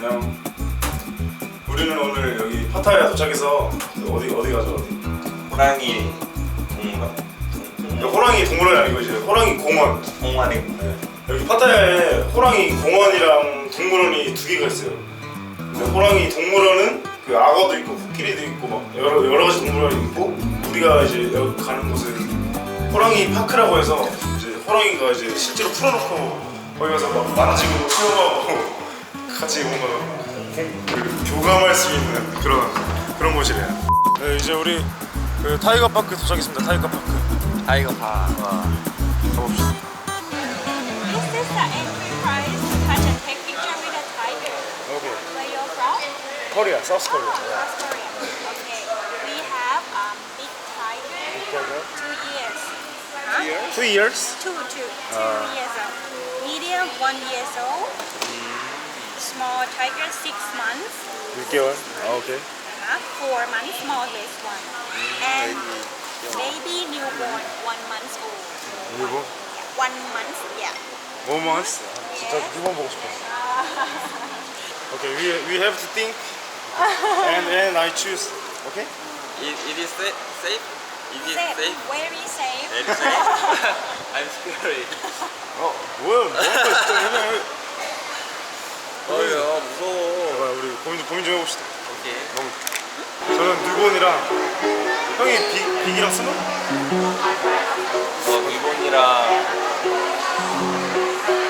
안녕. 우리는 오늘 여기 파타야 도착해서 어디 어디 가죠 어디? 호랑이 동물원? 여기 호랑이 동물원이 아니고 이제 호랑이 공원. 동물원이 네. 여기 파타야에 호랑이 공원이랑 동물원이 두 개가 있어요. 근데 호랑이 동물원은 그 악어도 있고 코끼리도 있고 막 여러 여러 가지 동물원이 있고 우리가 이제 여기 가는 곳은 호랑이 파크라고 해서 이제 호랑이가 이제 실제로 풀어놓고 거기 가서 막 만지고 수영하고 같이 뭔가 그 교감할 수 있는 그런 그런 곳이래요. 네, 이제 우리 그 타이거 파크 도착했습니다. 타이거 파크. 타이거 파 가봅시다. This is the entry price. Touch and take picture with a tiger. 오케이. Where you're from? 코리아, 사우스 코리아. South Korea. Okay. We have um big tiger. Two years. Huh? Two years. Two, two, two years old. Medium, one years old. Small tiger, six months. 6개월. 아, 오케이. Uh-huh. Four months, smallest one. And baby newborn, one month old. 일본. Yeah, one month, yeah. One month. 진짜 일본 보고 싶어. Okay, we we have to think and and I choose. Okay? It, it is safe? safe? It is Safe, safe? very safe. Very safe? I'm scared 어, 뭐야? 뭐야? 진짜 해명. 어휴 무서워 우리 고민 고민 좀 해봅시다. 오케이 너무. 저는 뉴본이랑 형이 빅 빅이랑 스몰? 어 일본이랑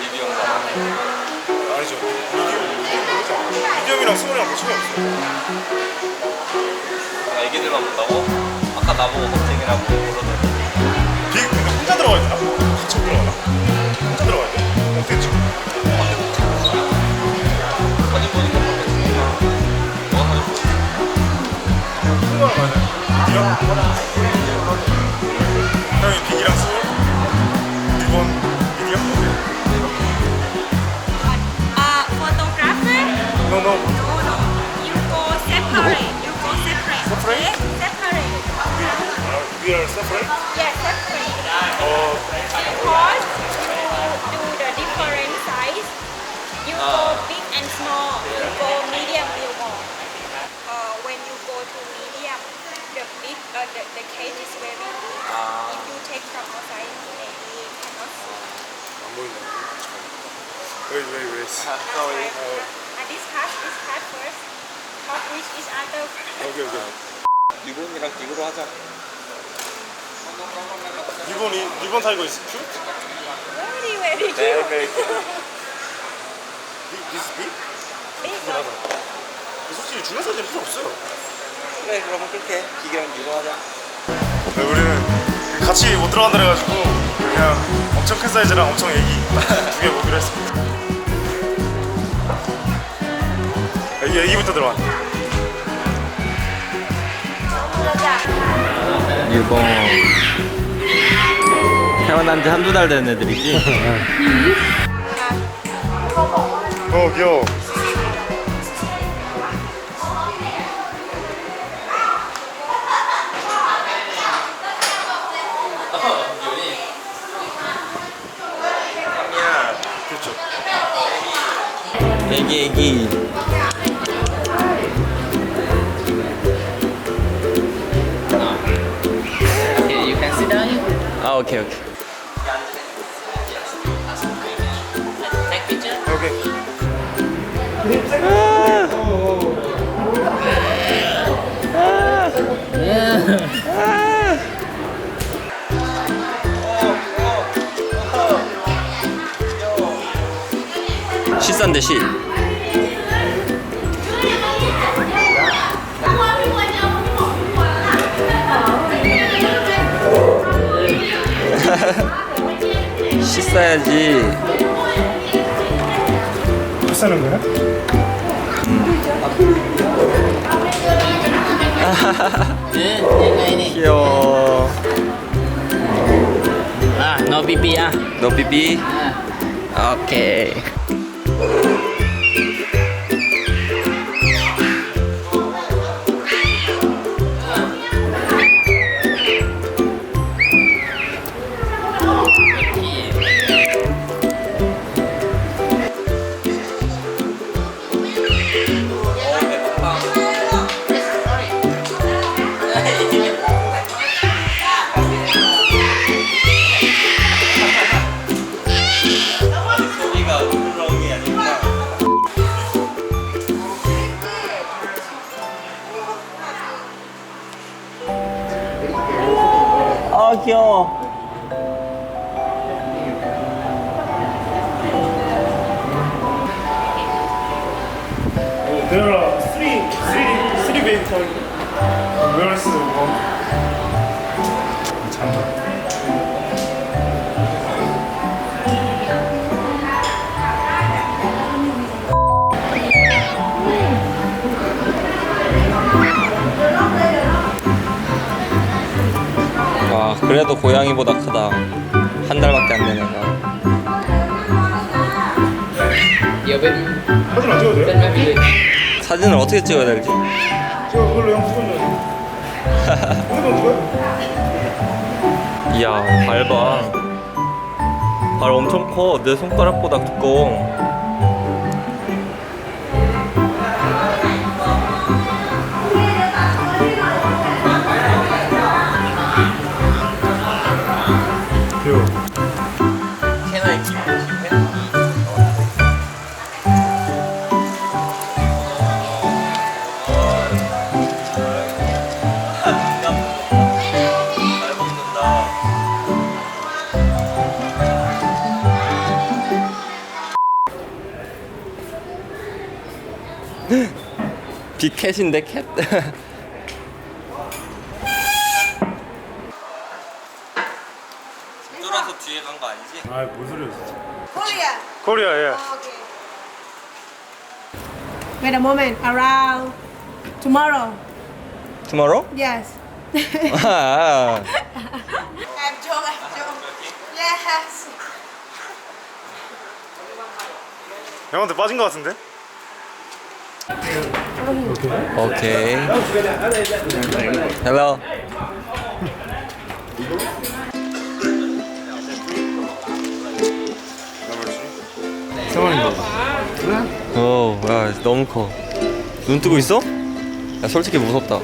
리뷰 영상 아니죠. 미디엄. 미디엄이랑 스몰이랑 뭐 차이 없어. 애기들만 본다고? 아까 나보고 겁쟁이라고 그러더니 빅 근데 혼자 들어가야 되나? 같이 들어가나? 혼자 들어가야 돼? 어, 됐지. 형이 빅이랑 스몰? 뉴본 미디엄? Uh, photographer? No, no. No, no. You go separate. You go separate. Separate? Separate. Uh, we are separate. Uh, the, cage is very big. 아 If you take from outside, maybe cannot see. 안 보인다. Wait, wait, wait. sorry Uh, this part, this part first. Talk with each other. 오케이, 오케이. 일본이랑 기구로 하자 리본이 리본 타이거 is cute? Very, very cute. 네 오케이 Big, this big? Big. 솔직히 중간 사진 필요 없어요. 그래 그러면 그렇게 기계랑 기구로 하자 네, 우리는 같이 못 들어간다 그래가지고 그냥 엄청 큰 사이즈랑 엄청 애기 두 개 보기로 했습니다. 애기 애기부터 들어간. 일본 태어난 지 한두 달 된 애들이지? 어 귀여워. 애기 애기 Okay, you can sit down here. 아 오케이 오케이 Take picture. 오 시 씻어야지 비싸는 거야? 귀여워 Ah, no pipi ah. 너 삐삐 Ah. 오 아 귀여워. Are three, three, three baby tiger. 그래도 고양이보다 크다. 한 달밖에 안 되는 거. 사진 안 찍어도 돼요? 사진을 어떻게 찍어야 될지. 제가 그걸로 형. 핸드폰 찍어요? 이야 발 봐. 발 엄청 커. 내 손가락보다 두꺼워. 캣인데 캣? 뚫어서 뒤에 간 거 아니지? 아 뭔 소리야 진짜. Korea. 코리아 예. Okay. Wait a moment. Around tomorrow. Tomorrow? Yes. 아, I'm Jong. I'm Jong. Yes. 형한테 빠진 것 같은데? 오케이. Hello. 세원인가 오, 야, 너무 커. 눈 뜨고 있어? 야, 솔직히 무섭다.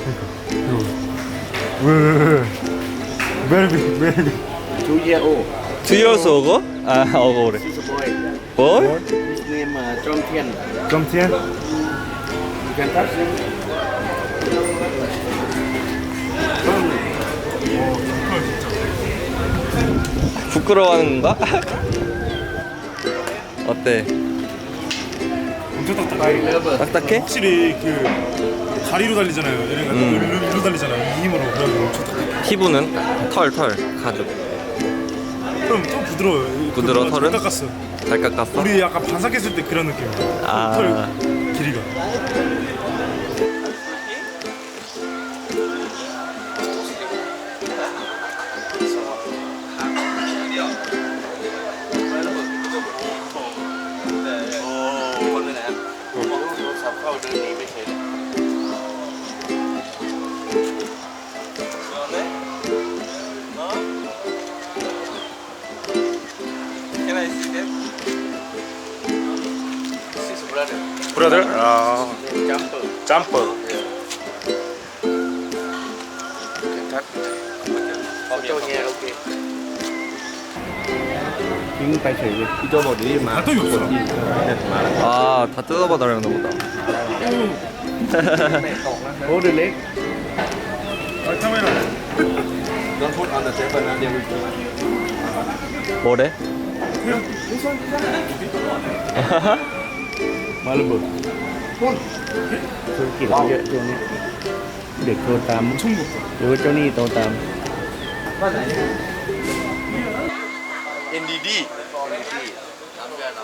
왜 왜왜 메르비 메르비 Two year old. Two years ago? 아, 어거 그래. He's a boy. 뭘? His name uh, Chong Tien. 점티 him. 부끄러워하는 건가? 어때? 엄청 딱딱해 딱딱해? 확실히 그 다리로 달리잖아요 얘네가 음. 일로, 일로 달리잖아요 이 힘으로 그래가지고 엄청 딱딱해 피부는? 털, 털, 가죽. 좀, 좀 부드러워요 부드러워, 좀 털은? 깎았어 잘 깎았어? 우리 약간 반삭했을 때 그런 느낌이야 아. 털 길이가 이 밑에 Can I see that? This is brother. Brother? 아. Jumper. Jumper. Yeah. Can tap. 어쩌냐? 브라들? 아 Jumper. 점퍼 You can touch. Photo here, okay. Chính phải thử đi cho một đi mà. 발톱이 없어 아, 다 뜯어봐 달라는 보다. Hold the leg. 아 카메라 Don't put on the table and they will 뭐래?มาระเบิดธุรกิจเยอะช่วงนี้ เด็กโตตาม 엄청 높아 หรือว่าเจ้าหนี้โตตาม NDD.โ NDD.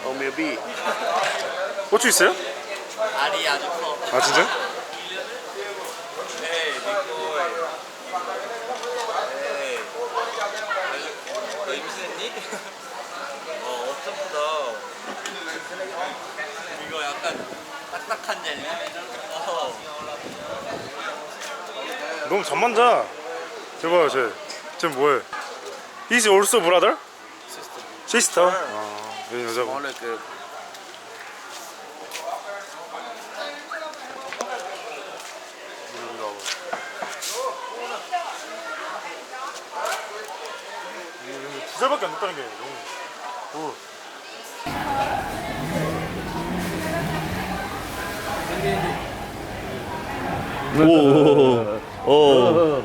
오밀비. 고추 있어요? 알이 아주 커. 아 진짜? 네, 니꺼. 네. 너 임신했니? 어, 어쩌보다. 이거 약간 딱딱한 젤리. 어. 너무 잠만 자. 제발 쟤. 쟤 뭐해? He's also brother? 시스터? 네. 어, 여 여자분. 두 살밖에 그 안 됐다는 게 너무. 어. 오. 오오오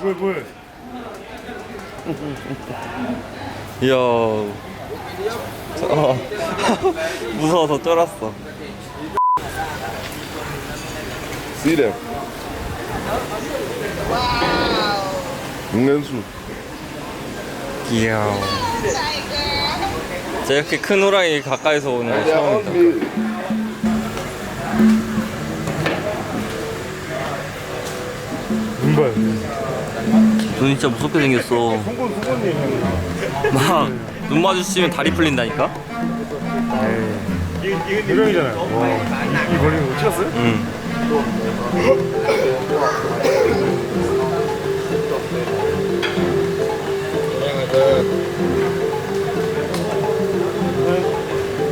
뭘 뭘. 이야. 어. 무서워서 쫄았어. See them. 응연수. 귀여워. 제가 이렇게 큰 호랑이 가까이서 오는 거 처음이다. 눈발. 눈이 진짜 무섭게 생겼어. 막 눈 마주치면 다리 풀린다니까? 유령이잖아요. 와. 이 머리 못 찍었어요? 응.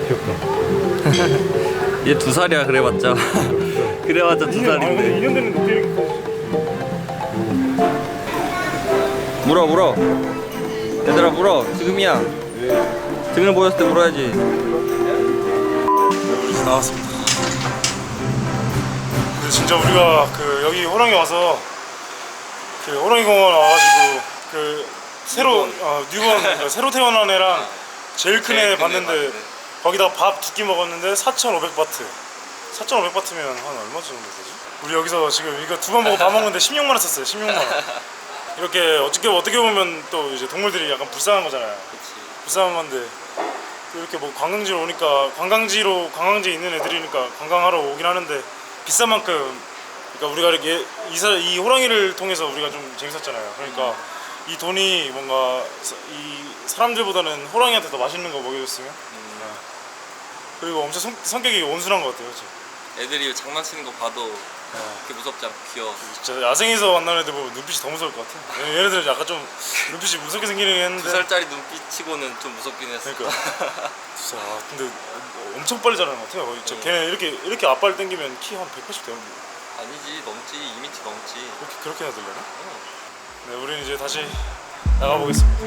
귀엽다. 얘 두 살이야 그래봤자. 그래봤자 두아 근데 살인데. 2년 됐는데 어떻게 이렇게 물어 물어. 얘들아 물어. 지금이야. 등을 보였을 때 물어야지. 나왔습니다. 근데 진짜 우리가 그 여기 호랑이 와서 그 호랑이 공원 와가지고 그 새로 어, 뉴본 그러니까 새로 태어난 애랑 제일 큰 애 봤는데 거기다 밥 두 끼 먹었는데 4,500바트. 4,500바트면 한 얼마 정도 되지? 우리 여기서 지금 이거 두 번 먹고 밥 먹는데 16만 원 썼어요. 16만 원. 이렇게 어떻게 어떻게 보면 또 이제 동물들이 약간 불쌍한 거잖아요. 불쌍한 건데 또 이렇게 뭐 관광지로 오니까 관광지로 관광지에 있는 애들이니까 관광하러 오긴 하는데 비싼 만큼 그러니까 우리가 이렇게 이, 사, 이 호랑이를 통해서 우리가 좀 재밌었잖아요. 그러니까 이 돈이 뭔가 사- 이 사람들보다는 호랑이한테 더 맛있는 거 먹여줬으면 네. 그리고 엄청 성, 성격이 온순한 것 같아요. 그렇죠? 애들이 장난치는 거 봐도 그렇게 무섭지 않고 귀여워. 진짜 야생에서 만나는 애들 보면 눈빛이 더 무서울 것 같아. 얘네들은 약간 좀 눈빛이 무섭게 생기긴 했는데 두 살짜리 눈빛치고는 좀 무섭긴 했어. 그러니까 진짜 아, 근데 엄청 빨리 자라는 것 같아요. 거의 진짜 걔네 이렇게 이렇게 앞발 당기면 키 한 180 되는 아니지 넘지 2m 넘지. 그렇게 그렇게 해야 되려나? 네, 우리는 이제 다시 나가 보겠습니다.